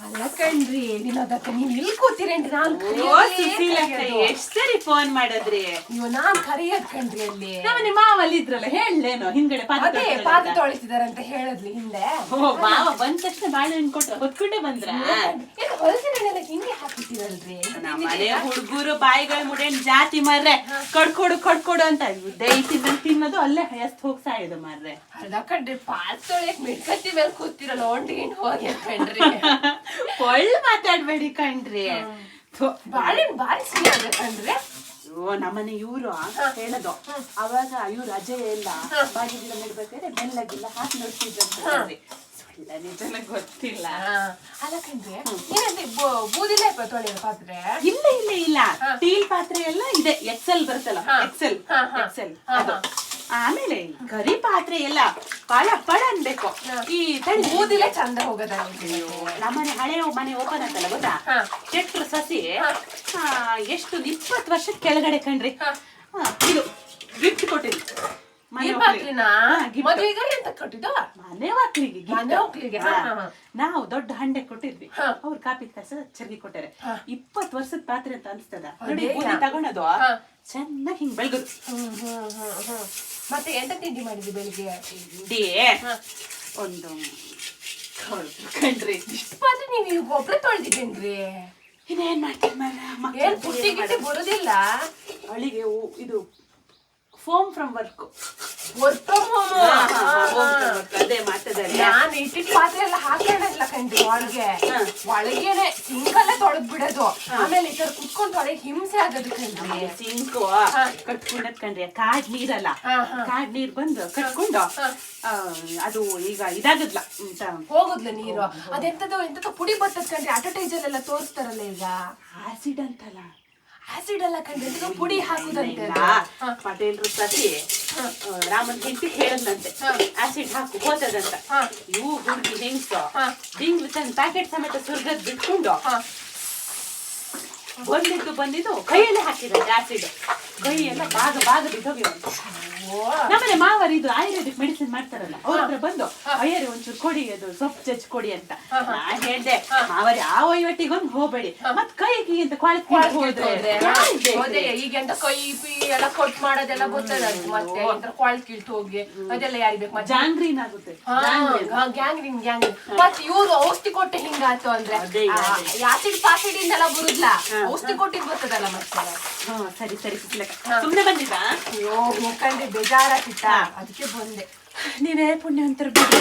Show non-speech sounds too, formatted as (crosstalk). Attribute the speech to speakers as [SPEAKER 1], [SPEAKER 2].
[SPEAKER 1] ಅಲ್ಲ ಕಣ್ರಿ ವಿನೋದಕ್ಕ ನೀವ್ ಇಲ್ಲಿ ಕೂತಿರೇನ್ರಿ? ನಾನ್
[SPEAKER 2] ಎಷ್ಟ್ ಸರಿ ಫೋನ್ ಮಾಡಿದ್ರಿ?
[SPEAKER 1] ನೀವು ನಾನ್ ಕರಿಯದ್ ಕಣ್ರಿ ಅಲ್ಲಿ?
[SPEAKER 2] ನಮ್ಮ ನಿಮ್ಮ ಮಾವ ಅಲ್ಲಿ ಇದ್ರಲ್ಲ ಹೇಳೇನೋ ಹಿಂದ್ಗಡೆ ಪಾತ್ರೆ
[SPEAKER 1] ಅದೇ ಪಾದ ತೊಳಿತಿದಾರಂತ ಹೇಳದ್ಲಿ ಹಿಂದೆ.
[SPEAKER 2] ಓ ಮಾವ ಬಂದ ತಕ್ಷಣ ಬಾಳೆಹಣ್ಣು ಕೊಟ್ಟು ಹೊತ್ಕೊಂಡೇ ಬಂದ್ರ?
[SPEAKER 1] ಏನು ಹೊಲಸಿನೆಲ್ಲ ಹಿಂಗೆ
[SPEAKER 2] ಮನೆ ಹುಡುಗರು ಬಾಯಿಗಳ ಮುಡೇನ್ ಜಾತಿ ಮಾರ್ರೆ? ಕಡ್ಕೊಡು ಕಡ್ಕೊಡು ಅಂತ ದೈತಿ ತಿನ್ನೋದು ಅಲ್ಲೇ ಹಯಸ್ತ್ ಹೋಗ್ತಾ ಇದ್ ಮಾರ್ರೆ.
[SPEAKER 1] ಅದ ಕಣ್ರಿ ಮಿಡ್ಕತ್ತಿ ಮೇಲೆ ಕೂತಿರಲ್ಲ ಒಂಟಿಗಿಂಟ್ ಹೋಗಿ ಕಣ್ರಿ? (laughs)
[SPEAKER 2] ಒಳ್ಳೆ ಮಾತಾಡ್ಬೇಡಿ ಕಣ್ರಿ.
[SPEAKER 1] ಬಾಳೆ ಬಾರಿ ಸಿಹಿ ಕಣ್ರಿ?
[SPEAKER 2] ಓ ನಮ್ಮನೆ ಇವ್ರು ಹೇಳದು. ಅವಾಗ ಇವ್ರು ಅಜಯ್ ಎಲ್ಲ ಬಾಗಿಲ ನೆಡ್ಬೇಕಾದ್ರೆ ಬೆಲ್ಲಗಿಲ್ಲ ಹಾಕಿ ನೋಡ್ತಿದ್ರು ನಿಜನ ಗೊತ್ತಿಲ್ಲ.
[SPEAKER 1] ಅಲ್ಲ ಕಣ್ರಿ ಏನಂದ್ರೆ ಬೂದಿಲ್ಲ ತೊಳೆಯೋದು ಪಾತ್ರೆ?
[SPEAKER 2] ಇಲ್ಲ ಇಲ್ಲ ಇಲ್ಲ. ಸ್ಟೀಲ್ ಪಾತ್ರೆ ಎಲ್ಲ ಇದೆ ಎಕ್ಸೆಲ್ ಬರುತ್ತಲ್ಲ ಎಕ್ಸೆಲ್
[SPEAKER 1] ಹಾ, ಹಾ.
[SPEAKER 2] ಎಕ್ಸೆಲ್ ಆಮೇಲೆ ಗರಿ ಕರಿ ಪಾತ್ರೆ ಎಲ್ಲ ಪಳ ಪಳ ಅನ್ಬೇಕು. ಈ ತಳಿ
[SPEAKER 1] ಬೂದಿಲೆ ಚಂದ ಹೋಗದ
[SPEAKER 2] ನಮ್ಮನೆ ಹಳೆ ಮನೆ ಓಪನ್ ಅಂತಲ್ಲ ಗೊತ್ತಾ. ಚೆಟ್ರು ಸಸಿ ಎಷ್ಟು ಇಪ್ಪತ್ತು ವರ್ಷದ ಕೆಳಗಡೆ ಕಣ್ರಿ ಇದು ಗಿಫ್ಟ್ ಕೊಟ್ಟಿದ್ರು. ನಾವು ದೊಡ್ಡ ಹಂಡೆ ಕೊಟ್ಟಿದ್ವಿ. ಅವ್ರು ಕಾಪಿ ಕಸ ಚರ್ಗಿ ಕೊಟ್ಟಾರೆ.
[SPEAKER 1] ಇಪ್ಪತ್
[SPEAKER 2] ಇಪ್ಪತ್ತು ವರ್ಷದ ಪಾತ್ರೆ ಅಂತ ಅನ್ಸ್ತದ. ನೋಡಿ
[SPEAKER 1] ಹಾ.
[SPEAKER 2] ಚೆನ್ನಾಗಿ ಹಿಂಗ್ ಬೆಳಗುದು
[SPEAKER 1] ಹ್ಮ್ ಮತ್ತೆ ಎಂತ ತಿಂಡಿ ಮಾಡಿದ್ವಿ ಬೆಳಿಗ್ಗೆ?
[SPEAKER 2] ತಿಂಡಿ? ಒಂದು ಕಣ್ರಿ.
[SPEAKER 1] ಇಷ್ಟು ಪಾತ್ರೆ ನೀವು ಈಗ ತೊಳೆದಿದ್ದೇನ್ರಿ.
[SPEAKER 2] ಇನ್ನೇನ್
[SPEAKER 1] ಮಾಡ್ತೀನಿ ಬರುದಿಲ್ಲ?
[SPEAKER 2] ಅಳಿಗೆ ಇದು from from work
[SPEAKER 1] work from home
[SPEAKER 2] ಅದೇ ಮಾಡ್ತಿದ್ದಾರೆ
[SPEAKER 1] ನಾನು ಇಟ್ಟಿಗೆ ಪಾತ್ರೆ ಎಲ್ಲ ಹಾಕೋಣಲ್ಲ ಕಂಡು ಒಳಗೆ. ಒಳಗೇನೆ ಸಿಂಕಲ್ಲೇ ತೊಳೆದ್ ಬಿಡೋದು. ಆಮೇಲೆ ಈ ತರ ಕುತ್ಕೊಂಡು ತೊಳೆಗ್ ಹಿಂಸೆ ಆಗೋದು ಕಂಡ್ರಿ
[SPEAKER 2] ಸಿಂಕು. ಕಟ್ಕೊಂಡದ್ ಕಂಡ್ರೆ ಕಾಡ್ ನೀರಲ್ಲ. ಕಾಡ್ ನೀರ್ ಬಂದು ಕಟ್ಕೊಂಡು ಆ, ಅದು ಈಗ ಇದಾಗದ್ಲ
[SPEAKER 1] ಹೋಗುದ್ಲ ನೀರು. ಅದೆಂತದೋ ಎಂತದೋ ಪುಡಿ ಬರ್ತದ ಅಡ್ವರ್ಟೈಸ್ ಅಲ್ಲೆಲ್ಲ ತೋರಿಸ್ತಾರಲ್ಲ ಈಗ.
[SPEAKER 2] ಆಸಿಡ್ ಅಂತಲ್ಲ.
[SPEAKER 1] ಆಸಿಡ್ ಎಲ್ಲ ಕಂಡು ಪುಡಿ ಹಾಕುದಂತೆ
[SPEAKER 2] ಪಟೇಲ್ರು ಸತಿ ರಾಮನ್ ಹೆಂಡತಿ ಹೇಳದಂತೆ ಆಸಿಡ್ ಹಾಕು ಹೋತದಂತ.
[SPEAKER 1] ಹಾ.
[SPEAKER 2] ಇವು ಹುಡುಗಿ ಹೆಂಗ್ಸ
[SPEAKER 1] ಹಾ.
[SPEAKER 2] ದಿಂಗ್ಲು ತನ್ನ ಪ್ಯಾಕೆಟ್ ಸಮೇತ ಸುರ್ಗದ್ ಬಿಟ್ಕೊಂಡು ಬಂದಿದ್ದು ಬಂದಿದ್ದು ಕೈಯಲ್ಲಿ ಹಾಕಿದ್ರೆ ಆಸಿಡ್ ಕೈ ಎಲ್ಲ ಭಾಗ ಭಾಗ ಬಿದ್ದೋಗಿವಂತೆ ನಮ್ಮನೆ ಮಾವರು ಇದು ಆಯುರ್ವೇದಿಕ್ ಮೆಡಿಸಿನ್ ಮಾಡ್ತಾರಲ್ಲ ಅವ್ರ ಹತ್ರ ಬಂದು ಅಯ್ಯರಿ ಒಂಚೂರು ಕೊಡಿ ಅದು ಸೊಪ್ಪು ಚಚ್ಚಿ ಕೊಡಿ ಅಂತ. ಹೇಳಿದೆ ಹೇಳ್ದೆ ಮಾವರಿ ಆ ವಹಿವಟ್ಟಿಗೊಂದು ಹೋಗ್ಬೇಡಿ. ಮತ್ ಕೈಗೆ ಅಂತ ಹೋದ್ರೆ?
[SPEAKER 1] ಈಗ ಎಂತ ಕೈ ಪಿ ಎಲ್ಲ ಕೊಟ್ ಮಾಡೋದೆಲ್ಲ ಗೊತ್ತದ ಮತ್ತೆ ಕ್ವಾಲ್ ಕಿಲ್ಟ್ ಹೋಗಿ ಅದೆಲ್ಲ ಯಾರಿಗ್ ಬೇಕು? ಮತ್ತೆ
[SPEAKER 2] ಜಾಂಗ್ರೀನ್ ಆಗುತ್ತೆ.
[SPEAKER 1] ಗ್ಯಾಂಗ್ರೀನ್ ಗ್ಯಾಂಗ್ರಿನ್ ಮತ್ತೆ ಇವ್ರು ಔಷಧಿ ಕೊಟ್ಟು ಹಿಂಗಾಯ್ತು ಅಂದ್ರೆ
[SPEAKER 2] ಅದೇ, ಅದೇ.
[SPEAKER 1] ಆಸಿಡ್ ಪಾಸಿಡ್ ಇಂದೆಲ್ಲ ಬರುದ್ಲ? ಔಷಧಿ ಕೊಟ್ಟಿದ್ ಬರ್ತದಲ್ಲ ಮತ್ತೆ?
[SPEAKER 2] ಹಾ ಸರಿ ಸರಿ ಸುಮ್ನೆ ಸುಮ್ನೆ ಬಂದಿದ್ದಾ
[SPEAKER 1] ಅಯ್ಯೋ ಮುಖಂಡ್ರೆ ಬೇಜಾರಾಗಿತ್ತ ಅದಕ್ಕೆ ಬಂದೆ.
[SPEAKER 2] ನೀವೇ ಪುಣ್ಯವಂತರು ಬಿಡಿ.